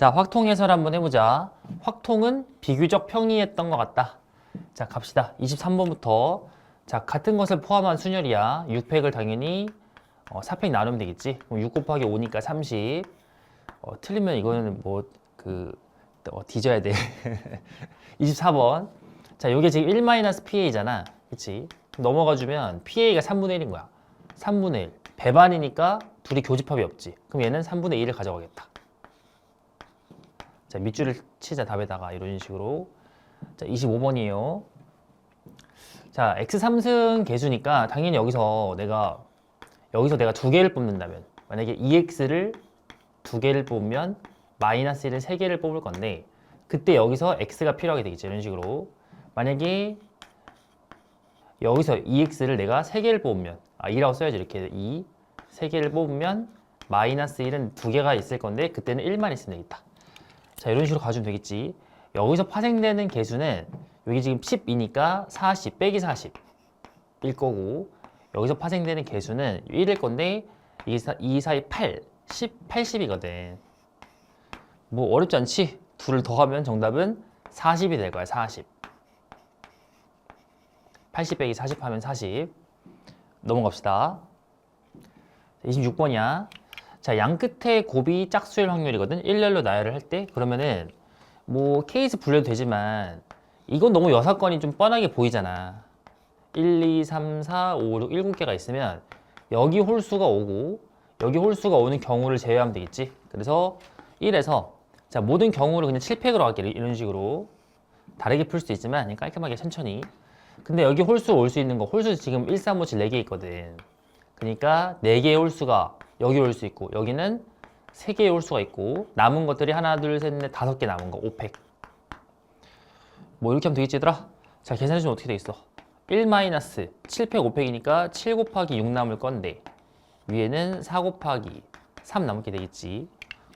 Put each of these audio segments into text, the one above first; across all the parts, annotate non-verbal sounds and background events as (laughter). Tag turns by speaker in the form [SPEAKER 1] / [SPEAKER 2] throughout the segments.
[SPEAKER 1] 자, 확통 해설 한번 해보자. 확통은 비교적 평이했던 것 같다. 자, 갑시다. 23번부터. 자, 같은 것을 포함한 순열이야. 6팩을 당연히 어, 4팩 나누면 되겠지. 그럼 6 곱하기 5니까 30. 어, 틀리면 이거는 뭐, 그, 어, 뒤져야 돼. (laughs) 24번. 자, 요게 지금 1-PA잖아. 그치? 넘어가 주면 PA가 3분의 1인 거야. 3분의 1. 배반이니까 둘이 교집합이 없지. 그럼 얘는 3분의 1을 가져가겠다. 자, 밑줄을 치자 답에다가 이런 식으로. 자, 25번이에요. 자, x3승 개수니까 당연히 여기서 내가 여기서 내가 두 개를 뽑는다면 만약에 2x를 두 개를 뽑으면 마이너스 1을 세 개를 뽑을 건데 그때 여기서 x가 필요하게 되겠죠. 이런 식으로. 만약에 여기서 2x를 내가 세 개를 뽑으면 아 2라고 써야지 이렇게 2, 세 개를 뽑으면 마이너스 1은 두 개가 있을 건데 그때는 1만 있으면 되겠다. 자 이런 식으로 가주면 되겠지. 여기서 파생되는 개수는 여기 지금 10이니까 40 빼기 40일 거고 여기서 파생되는 개수는 1일 건데 2, 4, 2 4, 8, 10, 80이거든. 뭐 어렵지 않지? 둘을 더하면 정답은 40이 될 거야 40. 80 빼기 40 하면 40. 넘어갑시다. 26번이야. 자, 양 끝에 곱이 짝수일 확률이거든. 일렬로 나열을 할 때. 그러면은 뭐 케이스 불려도 되지만 이건 너무 여사건이 좀 뻔하게 보이잖아. 1, 2, 3, 4, 5, 6, 7개가 있으면 여기 홀수가 오고 여기 홀수가 오는 경우를 제외하면 되겠지. 그래서 1에서 자, 모든 경우를 그냥 7팩으로 할게. 이런 식으로. 다르게 풀 수 있지만 깔끔하게 천천히. 근데 여기 홀수 올 수 있는 거 홀수 지금 1, 3, 5, 7 4개 있거든. 그러니까 4개의 홀수가 여기 올 수 있고 여기는 3개의 홀수가 있고 남은 것들이 하나, 둘, 셋, 넷, 다섯 개 남은 거 5팩. 뭐 이렇게 하면 되겠지 얘들아? 자 계산해 주면 어떻게 돼 있어? 1 마이너스 7팩 5팩이니까 7 곱하기 6 남을 건데 위에는 4 곱하기 3 남게 되겠지.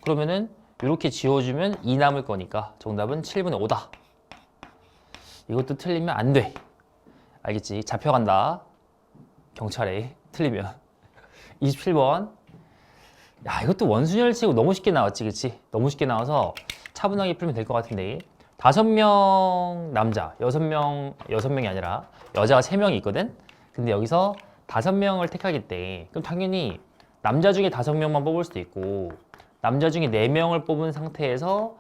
[SPEAKER 1] 그러면은 이렇게 지워주면 2 남을 거니까 정답은 7분의 5다. 이것도 틀리면 안 돼. 알겠지? 잡혀간다. 경찰에 틀리면 (laughs) 27번 야 이것도 원순열 치고 너무 쉽게 나왔지 그치? 너무 쉽게 나와서 차분하게 풀면 될 것 같은데. 다섯 명 남자 여섯 명 여섯 명이 아니라 여자가 세 명이 있거든? 근데 여기서 다섯 명을 택하기 때 그럼 당연히 남자 중에 다섯 명만 뽑을 수도 있고 남자 중에 네 명을 뽑은 상태에서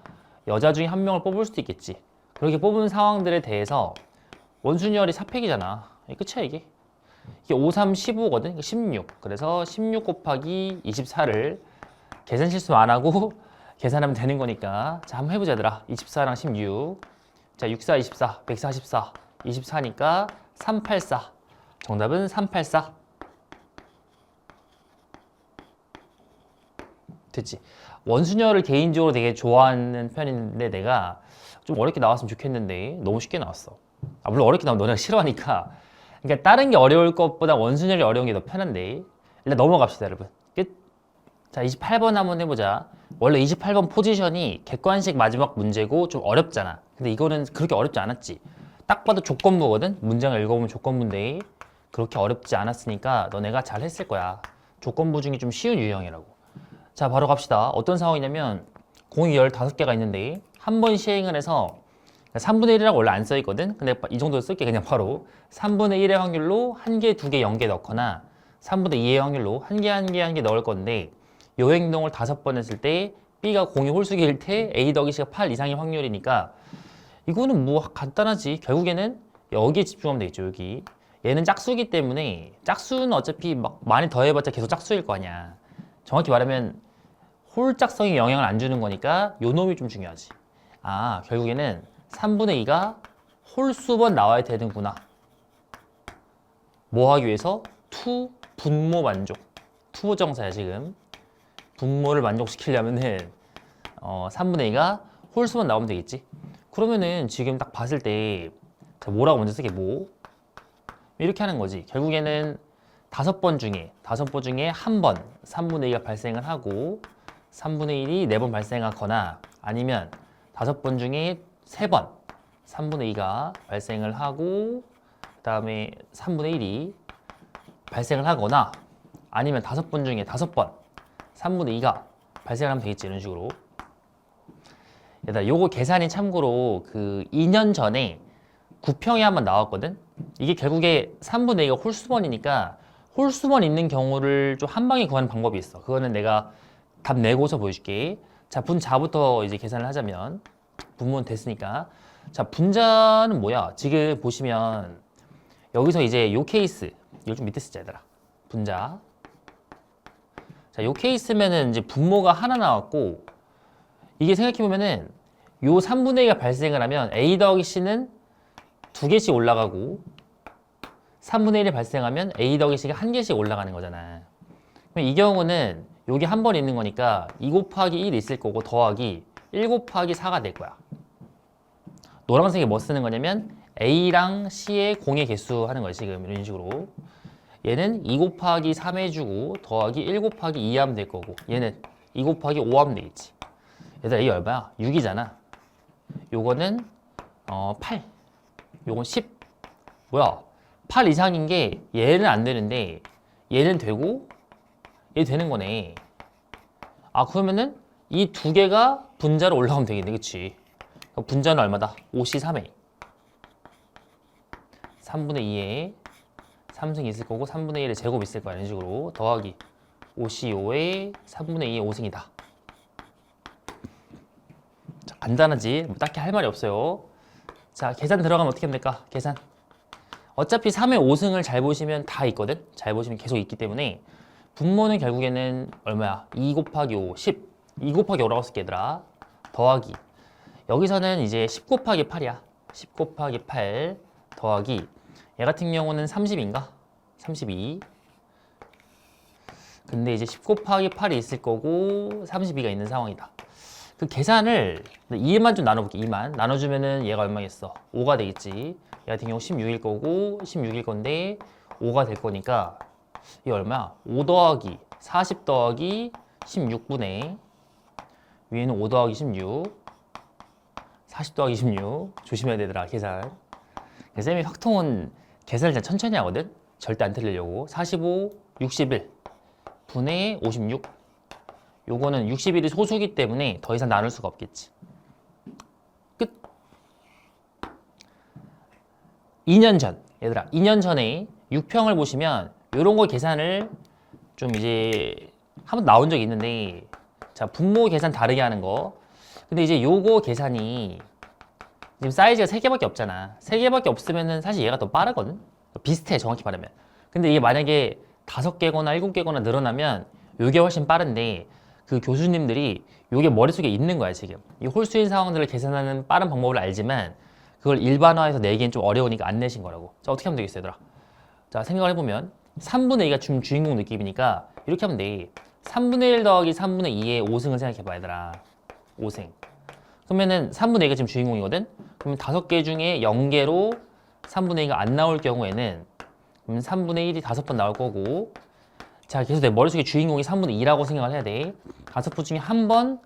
[SPEAKER 1] 여자 중에 한 명을 뽑을 수도 있겠지. 그렇게 뽑은 상황들에 대해서 원순열이 4팩이잖아. 끝이야 이게 이게 5, 3, 15거든. 16. 그래서 16 곱하기 24를 계산 실수 안 하고 (laughs) 계산하면 되는 거니까. 자, 한번 해보자, 얘들아. 24랑 16. 자, 64, 24, 144. 24니까 384. 정답은 384. 됐지? 원순열을 개인적으로 되게 좋아하는 편인데 내가 좀 어렵게 나왔으면 좋겠는데 너무 쉽게 나왔어. 아, 물론 어렵게 나오면 너네가 싫어하니까 그러니까 다른 게 어려울 것보다 원순열이 어려운 게 더 편한데. 일단 넘어갑시다 여러분. 끝. 자 28번 한번 해보자. 원래 28번 포지션이 객관식 마지막 문제고 좀 어렵잖아. 근데 이거는 그렇게 어렵지 않았지. 딱 봐도 조건부거든? 문장을 읽어보면 조건부인데. 그렇게 어렵지 않았으니까 너네가 잘 했을 거야. 조건부 중에 좀 쉬운 유형이라고. 자 바로 갑시다. 어떤 상황이냐면 공이 15개가 있는데 한 번 시행을 해서 3분의 1이라고 원래 안 써있거든? 근데 이 정도 쓸게 그냥 바로. 3분의 1의 확률로 한 개, 두 개, 0개 넣거나 3분의 2의 확률로 한 개, 한 개, 한 개 넣을 건데 요 행동을 다섯 번 했을 때 B가 공이 홀수기일 때 A 더하기 C가 8 이상의 확률이니까 이거는 뭐 간단하지. 결국에는 여기에 집중하면 되겠죠 여기. 얘는 짝수기 때문에 짝수는 어차피 막 많이 더해봤자 계속 짝수일 거 아니야. 정확히 말하면 홀짝성에 영향을 안 주는 거니까 요 놈이 좀 중요하지. 아 결국에는 3분의 2가 홀수번 나와야 되는구나. 뭐 하기 위해서? 투 분모 만족. 투 정사야 지금. 분모를 만족시키려면은 어, 3분의 2가 홀수번 나오면 되겠지. 그러면은 지금 딱 봤을 때 자, 뭐라고 먼저 쓰게 뭐? 이렇게 하는 거지. 결국에는 다섯 번 중에 다섯 번 중에 한 번 3분의 2가 발생을 하고 3분의 1이 네 번 발생하거나 아니면 다섯 번 중에 세 번. 3분의 2가 발생을 하고 그 다음에 3분의 1이 발생을 하거나 아니면 다섯 번 중에 다섯 번 3분의 2가 발생을 하면 되겠지 이런 식으로. 요거 계산이 참고로 그 2년 전에 9평에 한번 나왔거든? 이게 결국에 3분의 2가 홀수번이니까 홀수번 있는 경우를 좀 한 방에 구하는 방법이 있어. 그거는 내가 답 내고서 보여줄게. 자 분자부터 이제 계산을 하자면 분모는 됐으니까 자 분자는 뭐야 지금 보시면 여기서 이제 요 케이스 이걸 좀 밑에 쓰자 얘들아 분자 자, 요 케이스면은 이제 분모가 하나 나왔고 이게 생각해보면은 요 3분의 2가 발생을 하면 A 더하기 C는 두 개씩 올라가고 3분의 1이 발생하면 A 더하기 C가 한 개씩 올라가는 거잖아. 그럼 이 경우는 여기 한 번 있는 거니까 2 곱하기 1 있을 거고 더하기 1 곱하기 4가 될 거야. 노란색에 뭐 쓰는 거냐면 A랑 C의 공의 개수 하는 거야 지금 이런 식으로. 얘는 2 곱하기 3 해주고 더하기 1 곱하기 2 하면 될 거고 얘는 2 곱하기 5 하면 되겠지. 얘들아 이게 얼마야? 6이잖아. 요거는 어, 8. 요건 10. 뭐야? 8 이상인 게 얘는 안 되는데 얘는 되고 얘 되는 거네. 아 그러면은 이 두 개가 분자로 올라가면 되겠네, 그치? 분자는 얼마다? 5C 3에 3분의 2에 3승이 있을 거고 3분의 1의 제곱 있을 거야 이런 식으로 더하기 5C5에 3분의 2의 5승이다. 자, 간단하지? 뭐 딱히 할 말이 없어요. 자, 계산 들어가면 어떻게 합니까? 계산. 어차피 3의 5승을 잘 보시면 다 있거든? 잘 보시면 계속 있기 때문에 분모는 결국에는 얼마야? 2 곱하기 5, 10. 2 곱하기 5라고 쓸게 얘들아. 더하기. 여기서는 이제 10 곱하기 8이야. 10 곱하기 8 더하기 얘 같은 경우는 30인가? 32. 근데 이제 10 곱하기 8이 있을 거고 32가 있는 상황이다. 그 계산을 2만 좀 나눠볼게. 2만 나눠주면은 얘가 얼마겠어? 5가 되겠지. 얘 같은 경우 16일 거고 16일 건데 5가 될 거니까 이게 얼마야? 5 더하기 40 더하기 16분의 위에는 5 더하기 16 40 더하기 16 조심해야 되더라 계산. 쌤이 확통은 계산을 잘 천천히 하거든? 절대 안 틀리려고. 45 61 분의 56 요거는 61이 소수기 때문에 더 이상 나눌 수가 없겠지. 끝. 2년 전. 얘들아 2년 전에 6평을 보시면 요런 거 계산을 좀 이제 한번 나온 적이 있는데 자 분모 계산 다르게 하는 거 근데 이제 요거 계산이 지금 사이즈가 3개밖에 없잖아. 3개밖에 없으면은 사실 얘가 더 빠르거든? 비슷해 정확히 말하면. 근데 이게 만약에 5개거나 7개거나 늘어나면 요게 훨씬 빠른데 그 교수님들이 요게 머릿속에 있는 거야 지금. 이 홀수인 상황들을 계산하는 빠른 방법을 알지만 그걸 일반화해서 내기엔 좀 어려우니까 안 내신 거라고. 자 어떻게 하면 되겠어 얘들아? 자 생각을 해보면 3분의 2가 좀 주인공 느낌이니까 이렇게 하면 돼. 3분의 1 더하기 3분의 2의 5승을 생각해봐 얘들아 5승 그러면은 3분의 2가 지금 주인공이거든? 그러면 5개 중에 0개로 3분의 2가 안 나올 경우에는 그럼 3분의 1이 5번 나올 거고. 자 계속 내 머릿속에 주인공이 3분의 2라고 생각을 해야 돼. 다섯 번 중에 한 번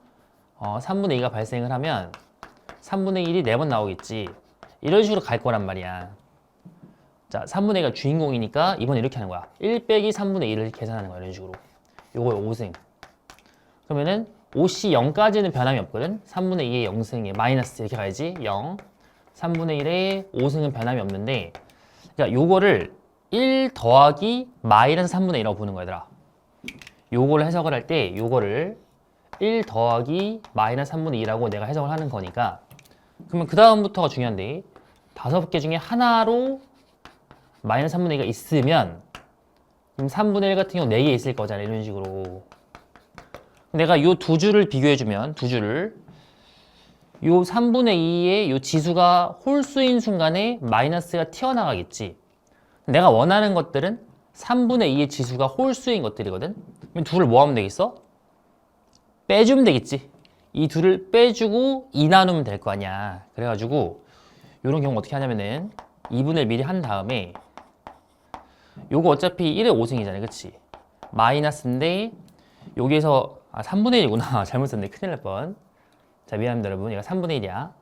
[SPEAKER 1] 어, 3분의 2가 발생을 하면 3분의 1이 4번 나오겠지. 이런 식으로 갈 거란 말이야. 자 3분의 2가 주인공이니까 이번에 이렇게 하는 거야. 1 빼기 3분의 1을 계산하는 거야 이런 식으로. 요거 5승 그러면은 5C 0까지는 변함이 없거든. 3분의 2의 0승에 마이너스 이렇게 가야지. 0 3분의 1의 5승은 변함이 없는데 그러니까 요거를 1 더하기 마이너스 3분의 1이라고 보는 거야 얘들아. 요거를 해석을 할 때 요거를 1 더하기 마이너스 3분의 2라고 내가 해석을 하는 거니까. 그러면 그 다음부터가 중요한데 다섯 개 중에 하나로 마이너스 3분의 2가 있으면 그럼 3분의 1 같은 경우 4개 있을 거잖아 이런 식으로 내가 요두 줄을 비교해주면 두 줄을. 요 3분의 2의 요 지수가 홀수인 순간에 마이너스가 튀어나가겠지. 내가 원하는 것들은 3분의 2의 지수가 홀수인 것들이거든. 그럼 둘을 뭐 하면 되겠어? 빼주면 되겠지. 이 둘을 빼주고 2 나누면 될 거 아니야. 그래가지고 이런 경우 어떻게 하냐면은 2분의 미리 한 다음에 요거 어차피 1의 5승이잖아요. 그치? 마이너스인데 여기에서 아 3분의 1이구나. (laughs) 잘못 썼네. 큰일 날 뻔. 자 미안합니다 여러분. 얘가 3분의 1이야.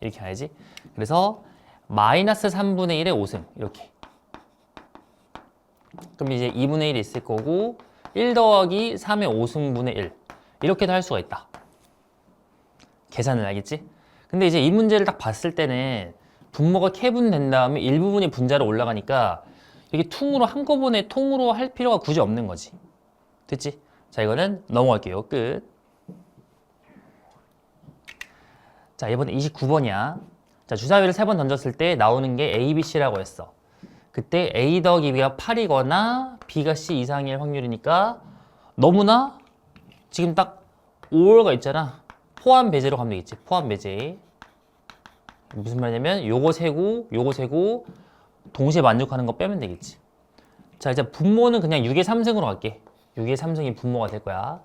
[SPEAKER 1] 이렇게 가야지. 그래서 마이너스 3분의 1의 5승. 이렇게. 그럼 이제 2분의 1이 있을 거고 1 더하기 3의 5승분의 1 이렇게도 할 수가 있다. 계산을 알겠지? 근데 이제 이 문제를 딱 봤을 때는 분모가 캐분된 다음에 일부분이 분자로 올라가니까 이게 퉁으로 한꺼번에 통으로 할 필요가 굳이 없는 거지. 됐지? 자, 이거는 넘어갈게요. 끝. 자, 이번에 29번이야. 자, 주사위를 세 번 던졌을 때 나오는 게 A, B, C라고 했어. 그때 A 더하기 B가 8이거나 B가 C 이상일 확률이니까 너무나 지금 딱 5월가 있잖아. 포함 배제로 가면 되겠지. 포함 배제. 무슨 말이냐면 요거 세고 요거 세고 동시에 만족하는 거 빼면 되겠지. 자, 이제 분모는 그냥 6의 3승으로 갈게. 6의 3승이 분모가 될 거야.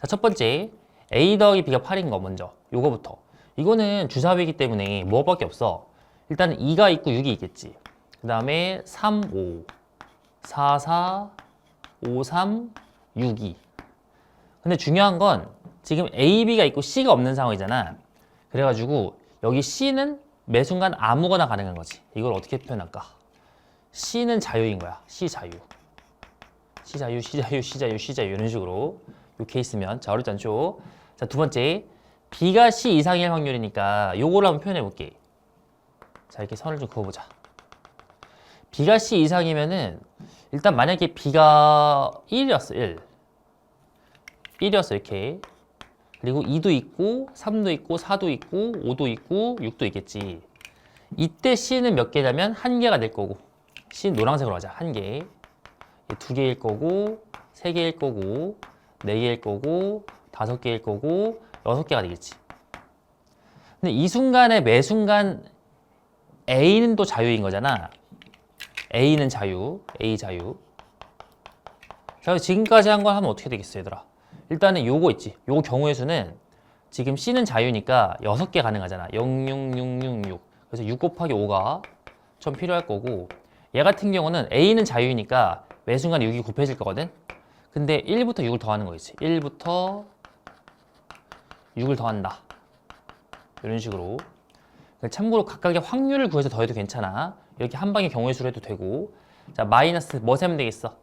[SPEAKER 1] 자, 첫 번째. A 더하기 B가 8인 거 먼저. 요거부터. 이거는 주사위이기 때문에 뭐밖에 없어. 일단 2가 있고 6이 있겠지. 그 다음에 3, 5, 4, 4, 5, 3, 6, 2. 근데 중요한 건 지금 A, B가 있고 C가 없는 상황이잖아. 그래가지고 여기 C는 매 순간 아무거나 가능한 거지. 이걸 어떻게 표현할까? C는 자유인 거야. C 자유. C 자유, C 자유, C 자유, C 자유 이런 식으로 이 케이스면 자 어렵지 않죠? 자 두 번째 B가 C 이상일 확률이니까 요거를 한번 표현해 볼게. 자 이렇게 선을 좀 그어보자. B가 C 이상이면은 일단 만약에 B가 1이었어 1 1이었어 이렇게 그리고 2도 있고 3도 있고 4도 있고 5도 있고 6도 있겠지 이때 C는 몇 개냐면 한 개가 될 거고 C는 노란색으로 하자 한개 두 개일 거고 세 개일 거고 네 개일 거고 다섯 개일 거고 여섯 개가 되겠지. 근데 이 순간에 매 순간 A는 또 자유인 거잖아. A는 자유 A 자유. 자 지금까지 한 걸 하면 어떻게 되겠어 얘들아? 일단은 요거 있지. 요거 경우의 수는 지금 C는 자유니까 6개 가능하잖아. 06666 그래서 6 곱하기 5가 좀 필요할 거고 얘 같은 경우는 A는 자유니까 매 순간에 6이 곱해질 거거든? 근데 1부터 6을 더하는 거 있지. 1부터 6을 더한다. 이런 식으로. 참고로 각각의 확률을 구해서 더해도 괜찮아. 이렇게 한 방에 경우의 수로 해도 되고. 자 마이너스 뭐 세면 되겠어?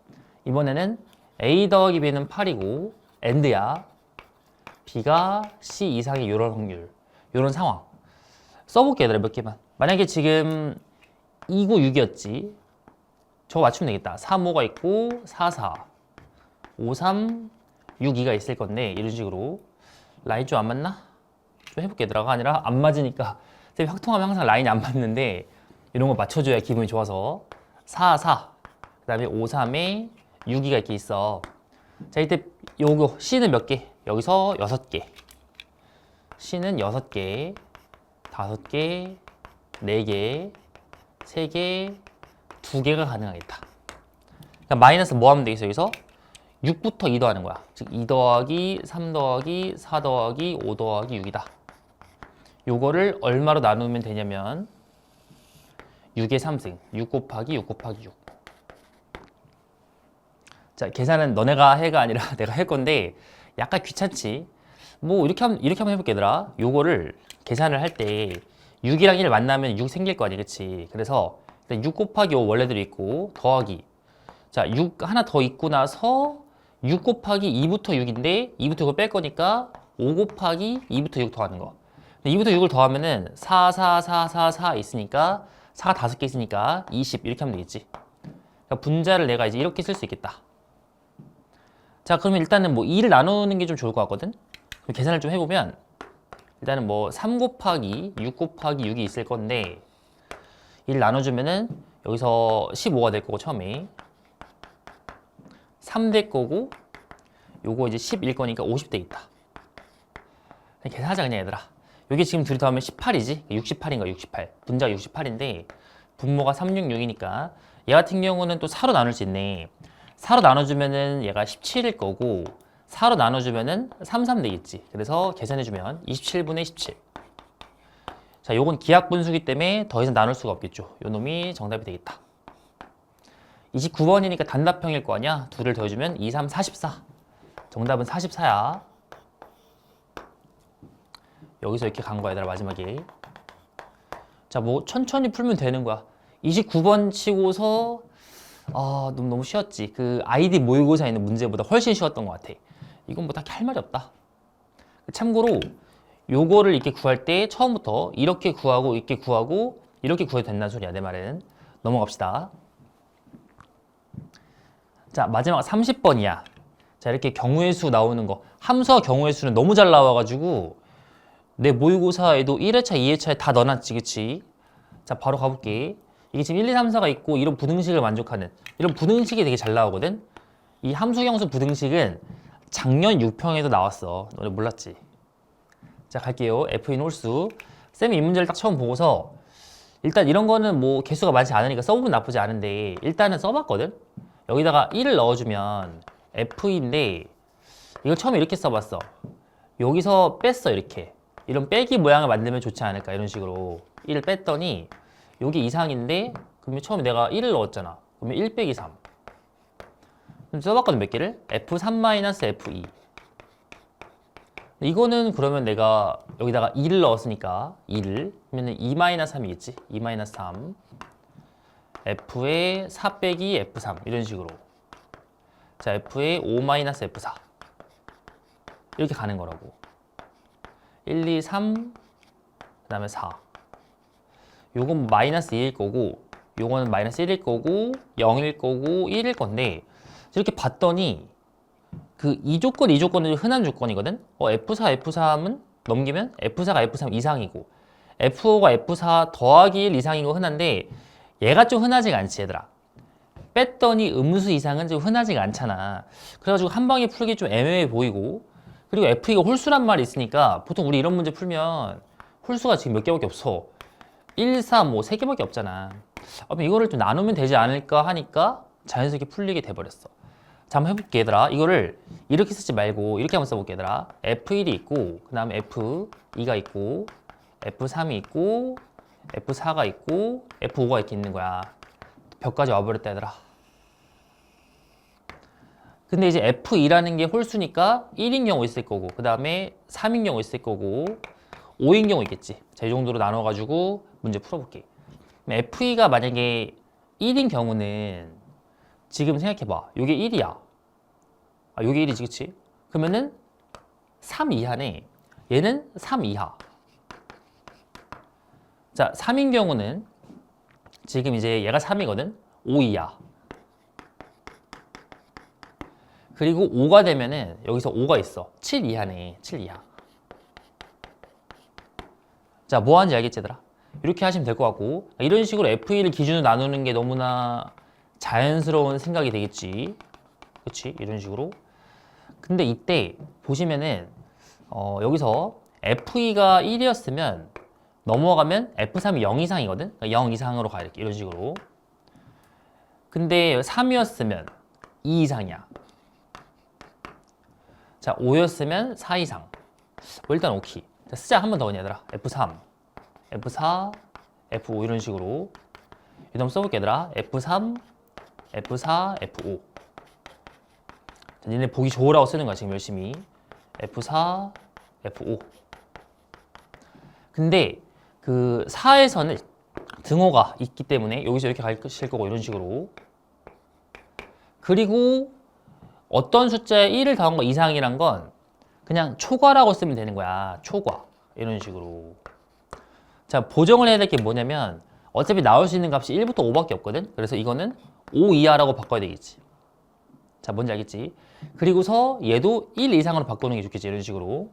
[SPEAKER 1] 이번에는 A 더하기 B는 8이고 엔드야. B가 C 이상의 이런 확률 이런 상황. 써볼게 얘들아 몇 개만. 만약에 지금 2, 9, 6이었지 저거 맞추면 되겠다. 3, 5가 있고 4, 4 5, 3, 6, 2가 있을 건데 이런 식으로. 라인 좀 안 맞나? 좀 해볼게. 얘들아가 아니라 안 맞으니까. (laughs) 확통하면 항상 라인이 안 맞는데 이런 거 맞춰줘야 기분이 좋아서. 4, 4 그 다음에 5, 3에 6, 2가 이렇게 있어. 자 이때 요거 C는 몇 개? 여기서 여섯 개. C는 여섯 개 다섯 개, 네 개, 세 개, 두 개가 가능하겠다. 그러니까 마이너스 뭐 하면 되겠어 여기서? 6부터 2 더하는 거야. 즉 2 더하기 3 더하기 4 더하기 5 더하기 6이다. 요거를 얼마로 나누면 되냐면 6의 3승 6 곱하기 6 곱하기 6 자, 계산은 너네가 해가 아니라 (laughs) 내가 할 건데 약간 귀찮지. 뭐 이렇게 하면 이렇게 한번 해볼게 얘들아. 요거를 계산을 할 때 6이랑 1 만나면 6 생길 거 아니 그치? 그래서 6 곱하기 5 원래대로 있고 더하기 자, 6 하나 더 있고 나서 6 곱하기 2부터 6인데 2부터 6을 뺄 거니까 5 곱하기 2부터 6 더하는 거. 2부터 6을 더하면은 4, 4, 4, 4, 4 있으니까 4가 5개 있으니까 20 이렇게 하면 되겠지. 그러니까 분자를 내가 이제 이렇게 쓸 수 있겠다. 자, 그러면 일단은 뭐 2를 나누는 게 좀 좋을 것 같거든? 계산을 좀 해보면 일단은 뭐 3 곱하기 6 곱하기 6이 있을 건데 1 나눠주면은 여기서 15가 될 거고 처음에 3 될 거고 요거 이제 10일 거니까 50대 있다. 그냥 계산하자 그냥 얘들아. 여기 지금 둘이 더하면 18이지? 68인가 68. 분자가 68인데 분모가 366이니까 얘 같은 경우는 또 4로 나눌 수 있네. 4로 나눠주면은 얘가 17일 거고 4로 나눠주면은 33 되겠지. 그래서 계산해주면 27분의 17. 자, 요건 기하 분수기 때문에 더 이상 나눌 수가 없겠죠. 요 놈이 정답이 되겠다. 29번이니까 단답형일 거 아니야? 둘을 더해주면 2, 3, 44. 정답은 44야. 여기서 이렇게 간 거야, 얘들아, 마지막에. 자, 뭐, 천천히 풀면 되는 거야. 29번 치고서, 아, 너무, 너무 쉬웠지. 그, 아이디 모의고사 있는 문제보다 훨씬 쉬웠던 것 같아. 이건 뭐 딱히 할 말이 없다. 참고로, 요거를 이렇게 구할 때 처음부터 이렇게 구하고 이렇게 구하고 이렇게 구해도 된다는 소리야 내 말은. 넘어갑시다. 자 마지막 30번이야. 자 이렇게 경우의 수 나오는 거. 함수와 경우의 수는 너무 잘 나와가지고 내 모의고사에도 1회차 2회차에 다 넣어놨지 그치? 자 바로 가볼게. 이게 지금 1, 2, 3, 4가 있고 이런 부등식을 만족하는 이런 부등식이 되게 잘 나오거든? 이 함수경수 부등식은 작년 6평에도 나왔어. 너네 몰랐지 자 갈게요. F인 홀수. 쌤이 이 문제를 딱 처음 보고서 일단 이런 거는 뭐 개수가 많지 않으니까 써보면 나쁘지 않은데 일단은 써봤거든? 여기다가 1을 넣어주면 F인데 이걸 처음에 이렇게 써봤어. 여기서 뺐어 이렇게. 이런 빼기 모양을 만들면 좋지 않을까 이런 식으로. 1을 뺐더니 여기 이상인데 그러면 처음에 내가 1을 넣었잖아. 그러면 1 빼기 3 그럼 써봤거든 몇 개를? F3-F2 이 거는 그러면 내가 여기다가 2를 넣었으니까 2를 그러면 2-3이겠지? 2-3 F에 4 빼기 F3 이런 식으로. 자 F에 5-F4 이렇게 가는 거라고. 1, 2, 3, 그 다음에 4 요건 마이너스 2일 거고 요거는 마이너스 1일 거고 0일 거고 1일 건데 이렇게 봤더니 그 이 조건 이 조건은 흔한 조건이거든? 어, F4 F3은 넘기면 F4가 F3 이상이고 F5가 F4 더하기 1 이상인 거 흔한데 얘가 좀 흔하지가 않지 얘들아. 뺐더니 음수 이상은 좀 흔하지가 않잖아. 그래가지고 한 방에 풀기 좀 애매해 보이고 그리고 F가 홀수란 말이 있으니까 보통 우리 이런 문제 풀면 홀수가 지금 몇 개밖에 없어? 1, 4, 뭐 3개밖에 없잖아. 이거를 좀 나누면 되지 않을까 하니까 자연스럽게 풀리게 돼버렸어 자 한번 해볼게 얘들아. 이거를 이렇게 쓰지 말고 이렇게 한번 써볼게 얘들아. F1이 있고 그 다음에 F2가 있고 F3이 있고 F4가 있고 F5가 이렇게 있는 거야. 벽까지 와버렸다 얘들아. 근데 이제 F2라는 게 홀수니까 1인 경우 있을 거고 그 다음에 3인 경우 있을 거고 5인 경우 있겠지. 자, 이 정도로 나눠가지고 문제 풀어볼게. F2가 만약에 1인 경우는 지금 생각해봐. 요게 1이야. 아 요게 1이지 그치? 그러면은 3 이하네. 얘는 3 이하. 자 3인 경우는 지금 이제 얘가 3이거든. 5 이하. 그리고 5가 되면은 여기서 5가 있어. 7 이하네. 7 이하. 자 뭐 하는지 알겠지 얘들아? 이렇게 하시면 될 것 같고. 이런 식으로 F1을 기준으로 나누는 게 너무나 자연스러운 생각이 되겠지. 그치? 이런 식으로. 근데 이때 보시면은 어, 여기서 F2가 1이었으면 넘어가면 F3이 0 이상이거든? 0 이상으로 가 이렇게. 이런 식으로. 근데 3이었으면 2 이상이야. 자 5였으면 4 이상. 뭐 일단 오키. 자, 쓰자. 한 번 더 얘들아. F3 F4 F5 이런 식으로. 한번 써볼게 얘들아. F3 F4 F5 자, 니네 보기 좋으라고 쓰는 거야 지금 열심히. F4 F5 근데 그 4에서는 등호가 있기 때문에 여기서 이렇게 가실 거고 이런 식으로. 그리고 어떤 숫자에 1을 더한 거 이상이란 건 그냥 초과라고 쓰면 되는 거야. 초과. 이런 식으로. 자 보정을 해야 될 게 뭐냐면 어차피 나올 수 있는 값이 1부터 5밖에 없거든? 그래서 이거는 5 이하라고 바꿔야 되겠지. 자 뭔지 알겠지? 그리고서 얘도 1 이상으로 바꾸는 게 좋겠지 이런 식으로.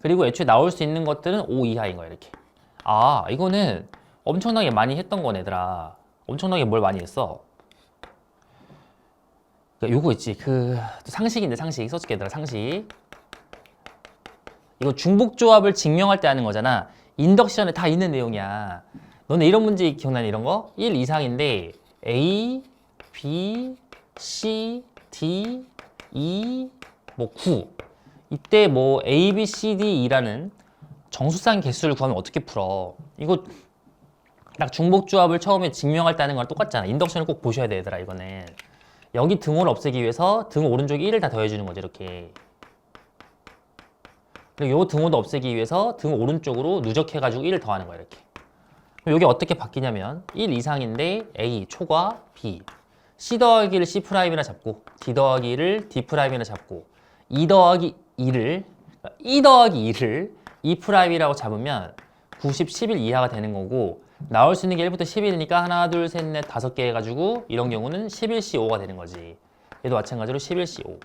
[SPEAKER 1] 그리고 애초에 나올 수 있는 것들은 5 이하인 거야 이렇게. 아 이거는 엄청나게 많이 했던 거네 얘들아. 엄청나게 뭘 많이 했어? 그러니까 요거 있지. 그 상식인데 상식. 써줄게 얘들아 상식. 이거 중복조합을 증명할 때 하는 거잖아. 인덕션에 다 있는 내용이야 너네 이런 문제 기억나니 이런 거? 1 이상인데 A, B, C, D, E, 뭐 9. 이때 뭐 A, B, C, D, E라는 정수쌍 개수를 구하면 어떻게 풀어? 이거 딱 중복조합을 처음에 증명할 때 하는 거랑 똑같잖아. 인덕션을 꼭 보셔야 돼, 얘들아, 이거는. 여기 등호를 없애기 위해서 등 오른쪽에 1을 다 더해주는 거지, 이렇게. 그리고 요 등호도 없애기 위해서 등 오른쪽으로 누적해가지고 1을 더하는 거야, 이렇게. 여기 어떻게 바뀌냐면 1 이상인데 A 초과 B C 더하기를 C 프라임이라 잡고 D 더하기를 D 프라임이라 잡고 2 더하기 2를 2 더하기 2를 2 프라임이라고 잡으면 90, 11 이하가 되는 거고 나올 수 있는 게 1부터 11이니까 하나, 둘, 셋, 넷, 다섯 개 해가지고 이런 경우는 11C5가 되는 거지. 얘도 마찬가지로 11C5.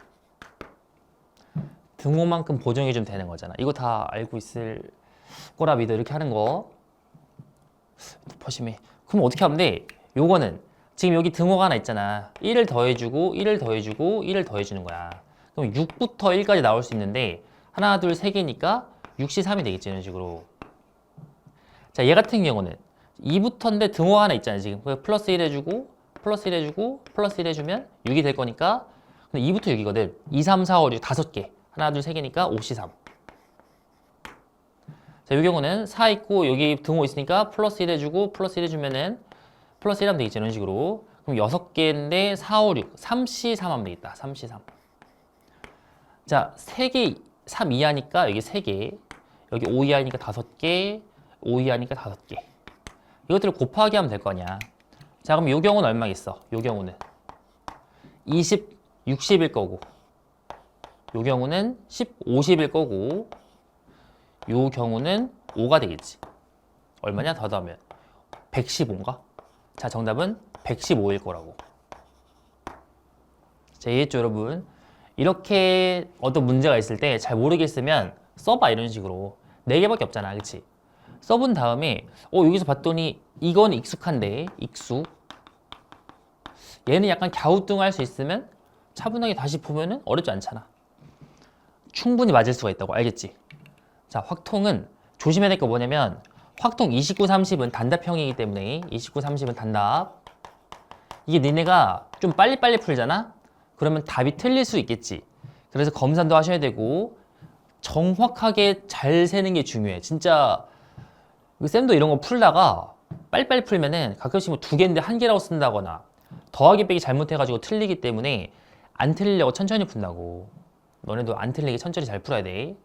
[SPEAKER 1] 등호만큼 보정이 좀 되는 거잖아. 이거 다 알고 있을 거라 믿어. 이렇게 하는 거. 퍼심이. 그럼 어떻게 하면 돼? 요거는 지금 여기 등호가 하나 있잖아. 1을 더해주고 1을 더해주고 1을 더해주는 거야. 그럼 6부터 1까지 나올 수 있는데 하나, 둘, 세 개니까 6시 3이 되겠지 이런 식으로. 자, 얘 같은 경우는 2부터인데 등호 하나 있잖아요. 지금 플러스 1 해주고 플러스 1 해주고 플러스 1 해주면 6이 될 거니까 근데 2부터 6이거든. 2, 3, 4, 5, 6 다섯 개. 하나, 둘, 세 개니까 5시 3. 자, 이 경우는 4 있고 여기 등호 있으니까 플러스 1 해주고 플러스 1 해주면은 플러스 1 하면 되겠지 이런 식으로. 그럼 6개인데 4, 5, 6. 3C 3 하면 되겠다. 3C 3. 자, 3개 3 이하니까 여기 3개. 여기 5 이하니까 5개. 5 이하니까 5개. 이것들을 곱하기 하면 될 거 아니야. 자, 그럼 요 경우는 얼마겠어? 요 경우는 20, 60일 거고. 요 경우는 10, 50일 거고. 요 경우는 5가 되겠지. 얼마냐? 더 더하면 115인가? 자, 정답은 115일 거라고. 자, 이해했죠, 여러분? 이렇게 어떤 문제가 있을 때 잘 모르겠으면 써봐, 이런 식으로. 4개밖에 없잖아, 그치? 써본 다음에, 어, 여기서 봤더니 이건 익숙한데, 익숙. 얘는 약간 갸우뚱할 수 있으면 차분하게 다시 보면은 어렵지 않잖아. 충분히 맞을 수가 있다고, 알겠지? 자, 확통은 조심해야 될 거 뭐냐면, 확통 29, 30은 단답형이기 때문에 29, 30은 단답. 이게 니네가 좀 빨리빨리 풀잖아? 그러면 답이 틀릴 수 있겠지. 그래서 검산도 하셔야 되고 정확하게 잘 세는 게 중요해. 진짜 그 쌤도 이런 거 풀다가 빨리빨리 풀면은 가끔씩 뭐 두 개인데 한 개라고 쓴다거나 더하기 빼기 잘못해가지고 틀리기 때문에 안 틀리려고 천천히 푼다고. 너네도 안 틀리게 천천히 잘 풀어야 돼.